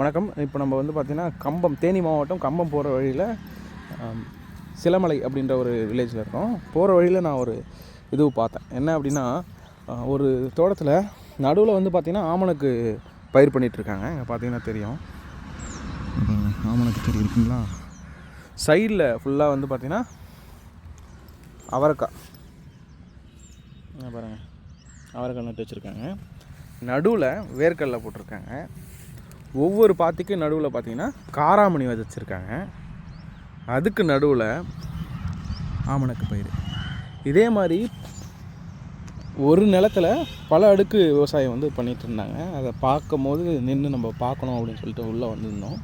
வணக்கம். இப்போ நம்ம வந்து பார்த்திங்கன்னா கம்பம் தேனி மாவட்டம் கம்பம் போகிற வழியில் சிலமலை அப்படின்ற ஒரு வில்லேஜில் இருக்கோம். போகிற வழியில் நான் ஒரு இது பார்த்தேன். என்ன அப்படின்னா ஒரு தோட்டத்தில் நடுவில் வந்து பார்த்திங்கன்னா ஆமணக்கு பயிர் பண்ணிகிட்ருக்காங்க இங்கே பார்த்தீங்கன்னா தெரியும். ஆமணக்கு தெரியும் இருக்குங்களா? சைடில் ஃபுல்லாக வந்து பார்த்திங்கன்னா அவரைக்காய். பாருங்கள் அவரைக்காய் நட்டு வச்சுருக்காங்க. நடுவில் வேர்க்கடலை போட்டிருக்காங்க. ஒவ்வொரு பாத்திக்கும் நடுவில் பார்த்தீங்கன்னா காராமணி விதைச்சிருக்காங்க அதுக்கு நடுவில் ஆமணக்கு பயிர் இதே மாதிரி ஒரு நிலத்துல பல அடுக்கு விவசாயம் வந்து பண்ணிகிட்டு இருந்தாங்க. அதை பார்க்கும் போது நின்று நம்ம பார்க்கணும் அப்படின்னு சொல்லிட்டு உள்ளே வந்திருந்தோம்.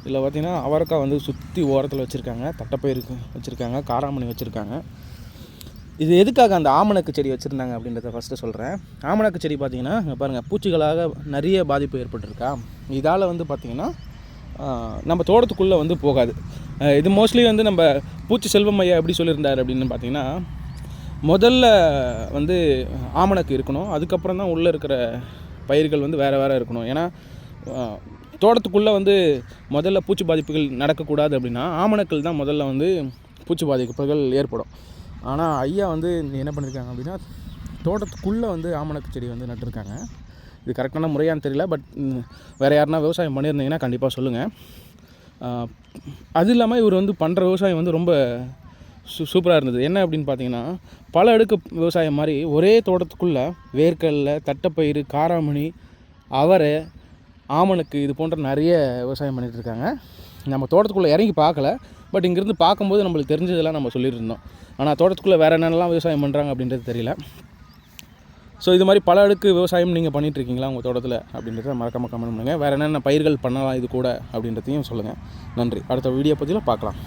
இதில் பார்த்தீங்கன்னா அவரைக்காய் வந்து சுற்றி ஓரத்தில் வச்சுருக்காங்க. தட்டைப்பயிருக்கு வச்சுருக்காங்க. காராமணி வச்சுருக்காங்க. இது எதுக்காக அந்த ஆமணக்கு செடி வச்சுருந்தாங்க அப்படின்றத ஃபஸ்ட்டு சொல்கிறேன் ஆமணக்கு செடி பார்த்தீங்கன்னா இங்கே பாருங்கள் பூச்சிகளாக நிறைய பாதிப்பு ஏற்பட்டிருக்கா. இதால் வந்து பார்த்திங்கன்னா நம்ம தோட்டத்துக்குள்ளே வந்து போகாது. இது மோஸ்ட்லி வந்து நம்ம பூச்சி செல்வம் ஐயா எப்படி சொல்லியிருந்தார் அப்படின்னு பார்த்தீங்கன்னா முதல்ல வந்து ஆமணக்கு இருக்கணும் அதுக்கப்புறம் தான் உள்ளே இருக்கிற பயிர்கள் வந்து வேறு வேறு இருக்கணும். ஏன்னா தோட்டத்துக்குள்ளே வந்து முதல்ல பூச்சி பாதிப்புகள் நடக்கக்கூடாது அப்படின்னா ஆமணக்கள் தான் முதல்ல வந்து பூச்சி பாதிப்புகள் ஏற்படும். ஆனால் ஐயா வந்து என்ன பண்ணியிருக்காங்க அப்படின்னா தோட்டத்துக்குள்ளே வந்து ஆமணக்கு செடி வந்து நட்டிருக்காங்க. இது கரெக்டான முறையான்னு தெரியல பட் வேறு யாருனா விவசாயம் பண்ணியிருந்தீங்கன்னா கண்டிப்பாக சொல்லுங்கள் அது இல்லாமல் இவர் வந்து பண்ணுற விவசாயம் வந்து ரொம்ப சூ சூப்பராக இருந்தது. என்ன அப்படின்னு பார்த்தீங்கன்னா பல அடுக்கு விவசாயம் மாதிரி ஒரே தோட்டத்துக்குள்ளே வேர்க்கடலை தட்டைப்பயிறு காராமணி அவரை ஆமணக்கு இது போன்ற நிறைய விவசாயம் பண்ணிகிட்ருக்காங்க இருக்காங்க. நம்ம தோட்டத்துக்குள்ளே இறங்கி பார்க்கல. பட் இங்கேருந்து பார்க்கும்போது நம்மளுக்கு தெரிஞ்சதெல்லாம் நம்ம சொல்லிட்டு இருந்தோம் ஆனால் தோட்டத்துக்குள்ளே வேறு என்னென்னலாம் விவசாயம் பண்ணுறாங்க அப்படின்றது தெரியல. ஸோ இது மாதிரி பல அடுக்கு விவசாயம் நீங்கள் பண்ணிகிட்ருக்கீங்களா உங்கள் தோட்டத்தில் அப்படின்றத மறக்காம கமெண்ட் பண்ணுங்கள் வேறு என்னென்ன பயிர்கள் பண்ணலாம் இது கூட அப்படின்றதையும் சொல்லுங்கள் நன்றி. அடுத்த வீடியோ பற்றியில் பார்க்கலாம்.